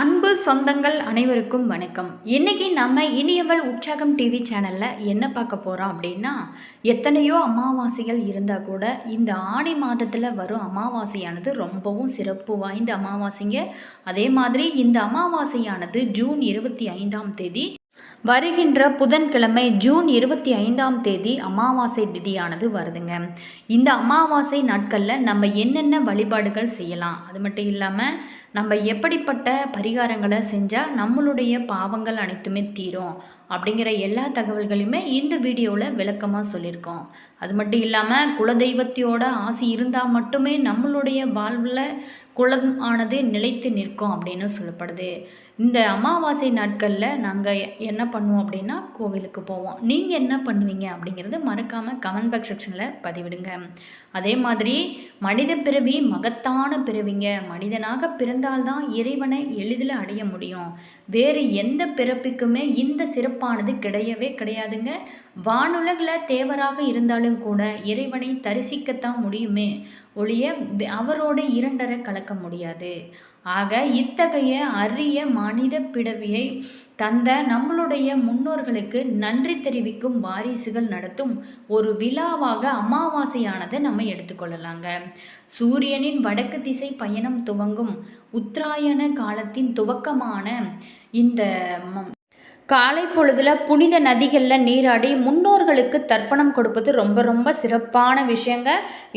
அன்பு சொந்தங்கள் அனைவருக்கும் வணக்கம். இன்றைக்கி நம்ம இனியவள் உற்சாகம் டிவி சேனலில் என்ன பார்க்க போகிறோம் அப்படின்னா எத்தனையோ அமாவாசைகள் இருந்தால் கூட இந்த ஆடி மாதத்தில் வரும் அமாவாசையானது ரொம்பவும் சிறப்பு வாய்ந்த அமாவாசைங்க. அதே மாதிரி இந்த அமாவாசையானது ஜூன் இருபத்தி ஐந்தாம் தேதி வருகின்ற புதன்கிழமை ஜூன் இருபத்தி ஐந்தாம் தேதி அமாவாசை திதியானது வருதுங்க. இந்த அமாவாசை நாட்களில் நம்ம என்னென்ன வழிபாடுகள் செய்யலாம்? அது மட்டும் இல்லாமல் நம்ம எப்படிப்பட்ட பரிகாரங்களை செஞ்சால் நம்மளுடைய பாவங்கள் அனைத்துமே தீரும் அப்படிங்கிற எல்லா தகவல்களையுமே இந்த வீடியோவில் விளக்கமாக சொல்லியிருக்கோம். அது மட்டும் இல்லாமல் குலதெய்வத்தையோட ஆசி இருந்தால் மட்டுமே நம்மளுடைய வாழ்வில் குலம் ஆனது நிலைத்து நிற்கும் அப்படின்னு சொல்லப்படுது. இந்த அமாவாசை நாட்களில் நாங்கள் என்ன பண்ணுவோம் அப்படின்னா கோவிலுக்கு போவோம். நீங்கள் என்ன பண்ணுவீங்க அப்படிங்கிறத மறக்காமல் கமெண்ட் பாக்ஸ் செக்ஷனில் பதிவிடுங்க. அதே மாதிரி மனித பிறவி மகத்தான பிறவிங்க. மனிதனாக பிறந்த இருந்தால்தான் இறைவனை எளிதில் அடைய முடியும். வேறு எந்த பிறப்புக்குமே இந்த சிறப்பானது கிடையவே கிடையாதுங்க. வானுலகில் தேவராக இருந்தாலும் கூட இறைவனை தரிசிக்கத்தான் முடியுமே. ஒழிய அவரோடு இரண்டரை கலக்க முடியாது. ஆக இத்தகைய அரிய மனித பிடவியை தந்த நம்மளுடைய முன்னோர்களுக்கு நன்றி தெரிவிக்கும் வாரிசுகள் நடத்தும் ஒரு விழாவாக அமாவாசையானதை நம்ம எடுத்துக்கொள்ளலாங்க சூரியனின் வடக்கு திசை பயணம் துவங்கும் உத்தராயண காலத்தின் துவக்கமான இந்த காலை பொழுதில் புனித நதிகளில் நீராடி முன்னோர்களுக்கு தர்ப்பணம் கொடுப்பது ரொம்ப ரொம்ப சிறப்பான விஷயங்க.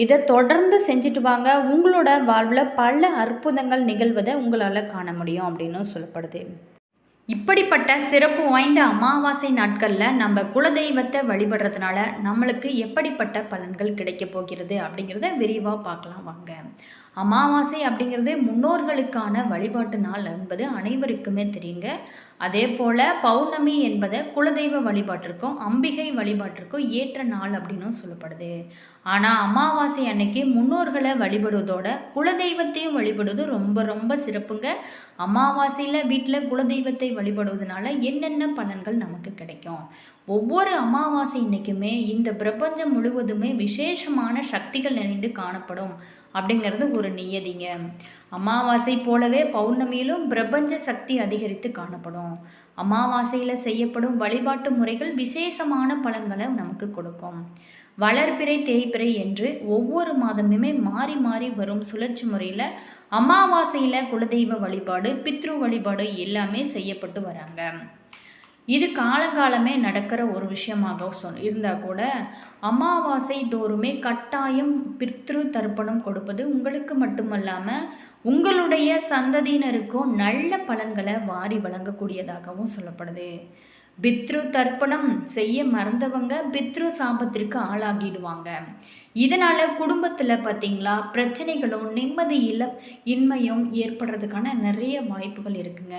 இதை தொடர்ந்து செஞ்சுட்டு வாங்க. உங்களோட வாழ்வில் பல அற்புதங்கள் நிகழ்வதை உங்களால் காண முடியும் அப்படின்னு சொல்லப்படுது. இப்படிப்பட்ட சிறப்பு வாய்ந்த அமாவாசை நாட்களில் நம்ம குலதெய்வத்தை வழிபடுறதுனால நம்மளுக்கு எப்படிப்பட்ட பலன்கள் கிடைக்க போகிறது அப்படிங்கிறத விரிவாக பார்க்கலாம் வாங்க. அமாவாசை அப்படிங்கிறது முன்னோர்களுக்கான வழிபாட்டு நாள் என்பது அனைவருக்குமே தெரியுங்க. அதே போல் பௌர்ணமி என்பதை குலதெய்வ வழிபாட்டிற்கும் அம்பிகை வழிபாட்டிற்கும் ஏற்ற நாள் அப்படின்னு சொல்லப்படுது. ஆனால் அமாவாசை அன்னைக்கு முன்னோர்களை வழிபடுவதோட குலதெய்வத்தையும் வழிபடுவது ரொம்ப ரொம்ப சிறப்புங்க. அமாவாசையில் வீட்டில் குலதெய்வத்தை வழிபடுவதனால என்னென்ன பலன்கள் நமக்கு கிடைக்கும்? ஒவ்வொரு அமாவாசை இன்னைக்குமே இந்த பிரபஞ்சம் முழுவதுமே விசேஷமான சக்திகள் நிறைந்து காணப்படும். அப்படிங்கிறது ஒரு நியதிங்க. அமாவாசை போலவே பௌர்ணமியிலும் பிரபஞ்ச சக்தி அதிகரித்து காணப்படும். அமாவாசையில் செய்யப்படும் வழிபாட்டு முறைகள் விசேஷமான பலன்களை நமக்கு கொடுக்கும். வளர்பிறை தேய்பிறை என்று ஒவ்வொரு மாதமுமே மாறி மாறி வரும் சுழற்சி முறையில் அமாவாசையில் குலதெய்வ வழிபாடு பித்ரு வழிபாடு எல்லாமே செய்யப்பட்டு வராங்க. இது காலங்காலமே நடக்கிற ஒரு விஷயமாக சொல் இருந்தால் கூட அமாவாசை தோறுமே கட்டாயம் பித்ரு தர்ப்பணம் கொடுப்பது உங்களுக்கு மட்டுமல்லாமல் உங்களுடைய சந்ததியினருக்கும் நல்ல பலன்களை வாரி வழங்கக்கூடியதாகவும் சொல்லப்படுது. பித்ரு தர்ப்பணம் செய்ய மறந்தவங்க பித்ரு சாபத்திற்கு ஆளாகிடுவாங்க. இதனால் குடும்பத்தில் பார்த்தீங்களா பிரச்சனைகளும் நிம்மதி இல்ல இன்மையும் ஏற்படுறதுக்கான நிறைய வாய்ப்புகள் இருக்குங்க.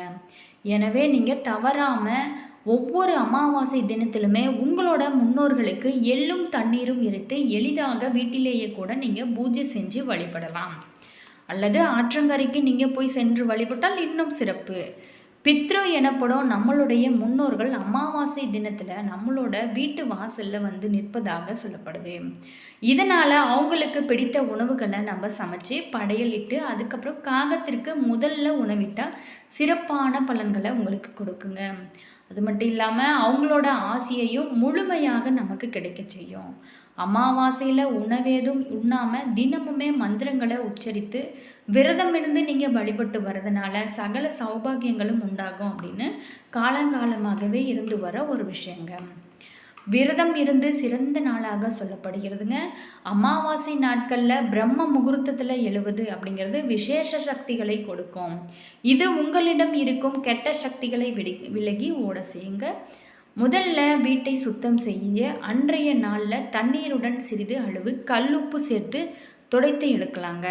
எனவே நீங்கள் தவறாமல் ஒவ்வொரு அமாவாசை தினத்திலுமே உங்களோட முன்னோர்களுக்கு எள்ளும் தண்ணீரும் எடுத்து எளிதாக வீட்டிலேயே கூட நீங்கள் பூஜை செஞ்சு வழிபடலாம். அல்லது ஆற்றங்கரைக்கு நீங்கள் போய் சென்று வழிபட்டால் இன்னும் சிறப்பு. பித்ரு எனப்படும் நம்மளுடைய முன்னோர்கள் அமாவாசை தினத்தில் நம்மளோட வீட்டு வாசலில் வந்து நிற்பதாக சொல்லப்படுது. இதனால் அவங்களுக்கு பிடித்த உணவுகளை நம்ம சமைச்சு படையலிட்டு அதுக்கப்புறம் காகத்திற்கு முதல்ல உணவிட்டால் சிறப்பான பலன்களை உங்களுக்கு கொடுக்குங்க. அது மட்டும் இல்லாமல் அவங்களோட ஆசையையும் முழுமையாக நமக்கு கிடைக்க செய்யும். அமாவாசையில் உணவேதும் உண்ணாமல் தினமுமே மந்திரங்களை உச்சரித்து விரதம் இருந்து நீங்கள் வழிபட்டு வர்றதுனால சகல சௌபாகியங்களும் உண்டாகும் அப்படின்னு காலங்காலமாகவே இருந்து வர ஒரு விஷயங்க. விரதம் இருந்து சிறந்த நாளாக சொல்லப்படுகிறதுங்க. அமாவாசை நாட்களில் பிரம்ம முகூர்த்தத்தில் எழுவது அப்படிங்கிறது விசேஷ சக்திகளை கொடுக்கும். இது உங்களிடம் இருக்கும் கெட்ட சக்திகளை விடி விலகி ஓட செய்யுங்க. முதல்ல வீட்டை சுத்தம் செய்ய அன்றைய நாளில் தண்ணீருடன் சிறிது அளவு கல்லுப்பு சேர்த்து துடைத்து எடுக்கலாங்க.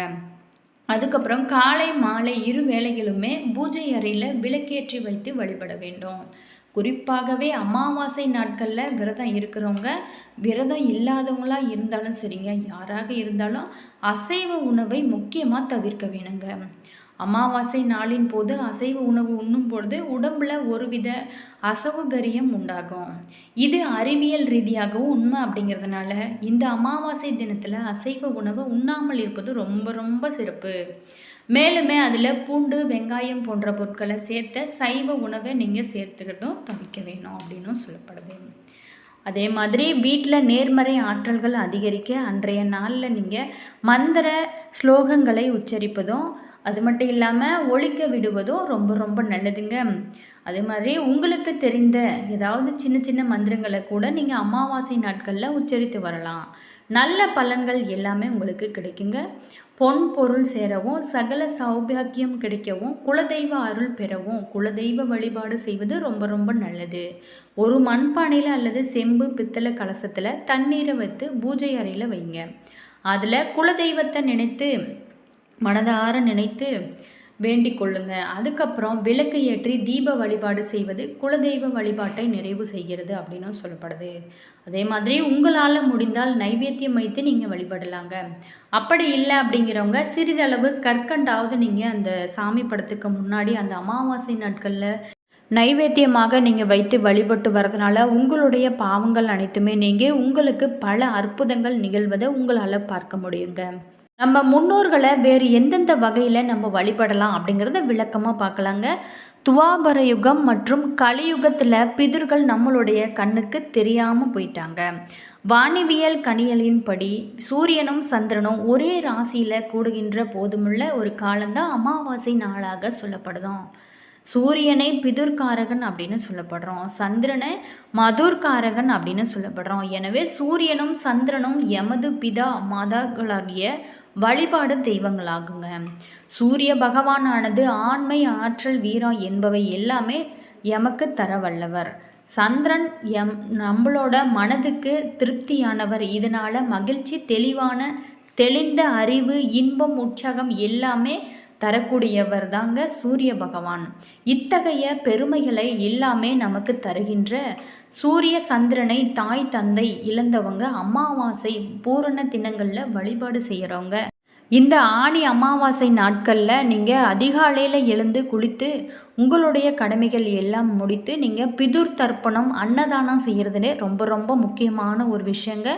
அதுக்கப்புறம் காலை மாலை இரு வேளைகளுமே பூஜை அறையில் விளக்கேற்றி வைத்து வழிபட வேண்டும். குறிப்பாகவே அமாவாசை நாட்களில் விரதம் இருக்கிறவங்க விரதம் இல்லாதவங்களாக இருந்தாலும் சரிங்க. யாராக இருந்தாலும் அசைவ உணவை முக்கியமாக தவிர்க்க வேணுங்க. அமாவாசை நாளின் போது அசைவ உணவு உண்ணும் பொழுது உடம்புல ஒருவித அசௌகரியம் உண்டாகும். இது அறிவியல் ரீதியாகவும் உண்மை அப்படிங்கிறதுனால இந்த அமாவாசை தினத்தில் அசைவ உணவை உண்ணாமல் இருப்பது ரொம்ப ரொம்ப சிறப்பு. மேலுமே அதில் பூண்டு வெங்காயம் போன்ற பொருட்களை சேர்த்த சைவ உணவை நீங்கள் சேர்த்துக்கிட்டும் தவிக்க வேணும் அப்படின்னும் சொல்லப்படுது. அதே மாதிரி வீட்டில் நேர்மறை ஆற்றல்கள் அதிகரிக்க அன்றைய நாளில் நீங்கள் மந்திர ஸ்லோகங்களை உச்சரிப்பதும் அது மட்டும் இல்லாமல் ஒழிக்க விடுவதும் ரொம்ப ரொம்ப நல்லதுங்க. அதே மாதிரி உங்களுக்கு தெரிந்த ஏதாவது சின்ன சின்ன மந்திரங்களை கூட நீங்கள் அமாவாசை நாட்களில் உச்சரித்து வரலாம். நல்ல பலன்கள் எல்லாமே உங்களுக்கு கிடைக்குங்க. பொன் பொருள் சேரவும் சகல சௌபாக்கியம் கிடைக்கவும் குலதெய்வ அருள் பெறவும் குலதெய்வ வழிபாடு செய்வது ரொம்ப ரொம்ப நல்லது. ஒரு மண்பானையில் அல்லது செம்பு பித்தளை கலசத்தில் தண்ணீரை வைத்து பூஜை அறையில் வைங்க. அதில் குலதெய்வத்தை நினைத்து மனதார நினைத்து வேண்டிக் கொள்ளுங்க. அதுக்கப்புறம் விளக்கு ஏற்றி தீப வழிபாடு செய்வது குலதெய்வ வழிபாட்டை நிறைவு செய்கிறது அப்படின்னு சொல்லப்படுது. அதே மாதிரி உங்களால் முடிந்தால் நைவேத்தியம் வைத்து நீங்கள் வழிபடலாங்க. அப்படி இல்லை அப்படிங்கிறவங்க சிறிதளவு கற்கண்டாவது நீங்கள் அந்த சாமி படத்துக்கு முன்னாடி அந்த அமாவாசை நாட்களில் நைவேத்தியமாக நீங்கள் வைத்து வழிபட்டு வரதுனால உங்களுடைய பாவங்கள் அனைத்துமே நீங்கள் உங்களுக்கு பல அற்புதங்கள் நிகழ்வதை உங்களால் பார்க்க முடியுங்க. நம்ம முன்னோர்களை வேறு எந்தெந்த வகையில் நம்ம வழிபடலாம் அப்படிங்கிறத விளக்கமாக பார்க்கலாங்க. துவாபர யுகம் மற்றும் கலியுகத்தில் பிதர்கள் நம்மளுடைய கண்ணுக்கு தெரியாமல் போயிட்டாங்க. வானிவியல் கணியலின்படி சூரியனும் சந்திரனும் ஒரே ராசியில் கூடுகின்ற போதுமுள்ள ஒரு காலம்தான் அமாவாசை நாளாக சொல்லப்படுதும். சூரியனை பிதுர்காரகன் அப்படின்னு சொல்லப்படுறோம். சந்திரனை மதுர்காரகன் அப்படின்னு சொல்லப்படுறோம். எனவே சூரியனும் சந்திரனும் எமது பிதா மாதாக்களாகிய வழிபாடு தெய்வங்களாகுங்க. சூரிய பகவானானது ஆண்மை ஆற்றல் வீரம் என்பவை எல்லாமே எமக்கு தர வல்லவர் சந்திரன் எம் நம்மளோட மனதுக்கு திருப்தியானவர். இதனால் மகிழ்ச்சி தெளிவான தெளிந்த அறிவு இன்பம் உற்சாகம் எல்லாமே தரக்கூடியவர் தாங்க சூரிய பகவான். இத்தகைய பெருமைகளை எல்லாமே நமக்கு தருகின்ற சூரிய சந்திரனை தாய் தந்தை இழந்தவங்க அமாவாசை பூரண தினங்களில் வழிபாடு செய்கிறவங்க இந்த ஆணி அமாவாசை நாட்களில் நீங்கள் அதிகாலையில் எழுந்து குளித்து உங்களுடைய கடமைகள் எல்லாம் முடித்து நீங்கள் பிதுர் தர்ப்பணம் அன்னதானம் செய்கிறதுலே ரொம்ப ரொம்ப முக்கியமான ஒரு விஷயங்க.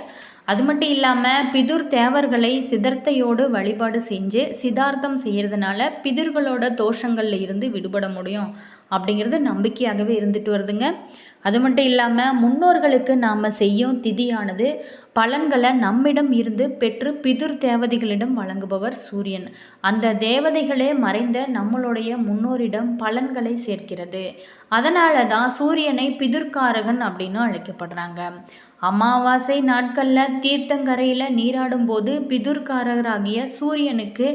அது மட்டும் இல்லாமல் பிதுர் தேவர்களை சிதர்த்தையோடு வழிபாடு செஞ்சு சிதார்த்தம் செய்கிறதுனால பிதுர்களோட தோஷங்களில் இருந்து விடுபட முடியும். அப்படிங்கிறது நம்பிக்கையாகவே இருந்துட்டு வருதுங்க. அது மட்டும் இல்லாமல் முன்னோர்களுக்கு நாம் செய்யும் திதியானது பலன்களை நம்மிடம் இருந்து பெற்று பிதுர் தேவதைகளிடம் வழங்குபவர் சூரியன். அந்த தேவதைகளே மறைந்த நம்மளுடைய முன்னோரிடம் பலன்களை சேர்க்கிறது. அதனால தான் சூரியனை பிதுர்காரகன் அப்படின்னு அழைக்கப்படுறாங்க. அமாவாசை நாட்களில் தீர்த்தங்கரையில் நீராடும் போது பிதுர்காரகராகிய சூரியனுக்கு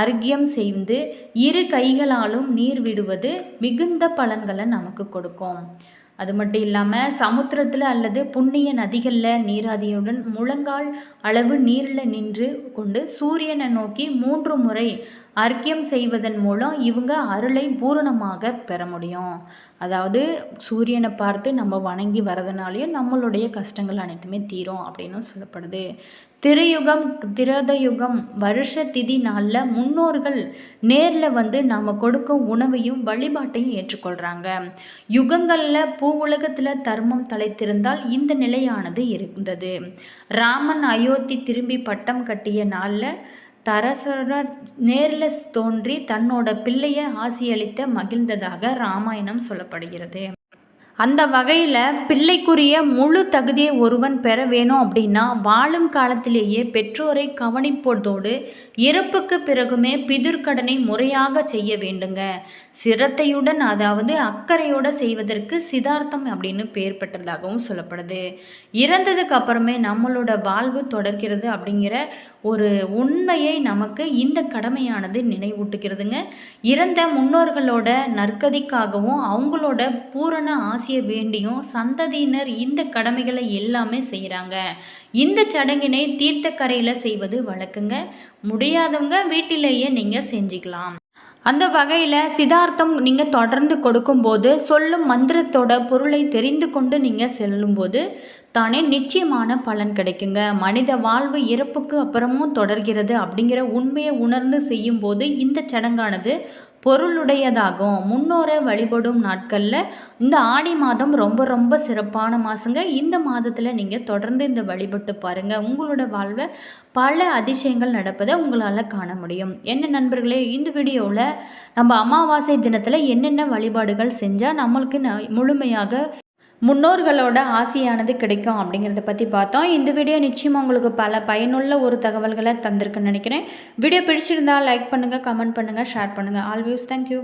அர்க்கியம் செய்து இரு கைகளாலும் நீர் விடுவது மிகுந்த பலன்களை நமக்கு கொடுக்கும். அது மட்டும் இல்லாமல் சமுத்திரத்தில் அல்லது புண்ணிய நதிகளில் நீராதியுடன் முழங்கால் அளவு நீரில் நின்று கொண்டு சூரியனை நோக்கி மூன்று முறை அர்க்கியம் செய்வதன் மூலம் இவங்க அருளை பூரணமாக பெற முடியும். அதாவது சூரியனை பார்த்து நம்ம வணங்கி வரதுனாலையும் நம்மளுடைய கஷ்டங்கள் அனைத்துமே தீரும் அப்படின்னு சொல்லப்படுது. திருயுகம் திரதயுகம் வருஷ திதி நாளில் முன்னோர்கள் நேரில் வந்து நாம் கொடுக்கும் உணவையும் வழிபாட்டையும் ஏற்றுக்கொள்கிறாங்க யுகங்களில் பூ உலகத்தில் தர்மம் தலைத்திருந்தால் இந்த நிலையானது இருந்தது. ராமன் அயோத்தி திரும்பி பட்டம் கட்டிய நாளில் தரசுரர் நேரில் தோன்றி தன்னோட பிள்ளையை ஆசியளித்த மகிழ்ந்ததாக ராமாயணம் சொல்லப்படுகிறது. அந்த வகையில் பிள்ளைக்குரிய முழு தகுதியை ஒருவன் பெற வேணும் அப்படின்னா வாழும் காலத்திலேயே பெற்றோரை கவனிப்பதோடு இறப்புக்கு பிறகுமே பிதிர்கடனை முறையாக செய்ய வேண்டுங்க. சிரத்தையுடன் அதாவது அக்கறையோடு செய்வதற்கு சிதார்த்தம் அப்படின்னு பேர் பெற்றதாகவும் சொல்லப்படுது. இறந்ததுக்கு அப்புறமே நம்மளோட வாழ்வு தொடர்கிறது அப்படிங்கிற ஒரு உண்மையை நமக்கு இந்த கடமையானது நினைவூட்டுகிறதுங்க. இறந்த முன்னோர்களோட நற்கதிக்காகவும் அவங்களோட பூரண ஆசையை வேண்டியும் சந்ததியினர் இந்த கடமைகளை எல்லாமே செய்கிறாங்க இந்த சடங்கினை தீர்த்தக்கரையில் செய்வது வழக்குங்க. முடியாதவங்க வீட்டிலேயே நீங்கள் செஞ்சுக்கலாம். அந்த வகையில் சிதார்த்தம் நீங்கள் தொடர்ந்து கொடுக்கும்போது சொல்லும் மந்திரத்தோட பொருளை தெரிந்து கொண்டு நீங்கள் செல்லும்போது தானே நிச்சயமான பலன் கிடைக்குங்க. மனித வாழ்வு இறப்புக்கு அப்புறமும் தொடர்கிறது அப்படிங்கிற உண்மையை உணர்ந்து செய்யும்போது இந்த சடங்கானது பொருளுடையதாகும். முன்னோரை வழிபடும் நாட்களில் இந்த ஆடி மாதம் ரொம்ப ரொம்ப சிறப்பான மாதங்க இந்த மாதத்தில் நீங்கள் தொடர்ந்து இந்த வழிபட்டு பாருங்கள் உங்களோட வாழ்வை பல அதிசயங்கள் நடப்பதை உங்களால் காண முடியும். என்ன நண்பர்களே இந்த வீடியோவில் நம்ம அமாவாசை தினத்தில் என்னென்ன வழிபாடுகள் செஞ்சால் நம்மளுக்கு ந முழுமையாக முன்னோர்களோட ஆசையானது கிடைக்கும் அப்படிங்கிறத பற்றி பார்த்தோம். இந்த வீடியோ நிச்சயமாக உங்களுக்கு பல பயனுள்ள ஒரு தகவல்களை தந்திருக்குன்னு நினைக்கிறேன். வீடியோ பிடிச்சிருந்தால் லைக் பண்ணுங்கள் கமெண்ட் பண்ணுங்கள் ஷேர் பண்ணுங்கள் ஆல் வியூஸ் தேங்க்யூ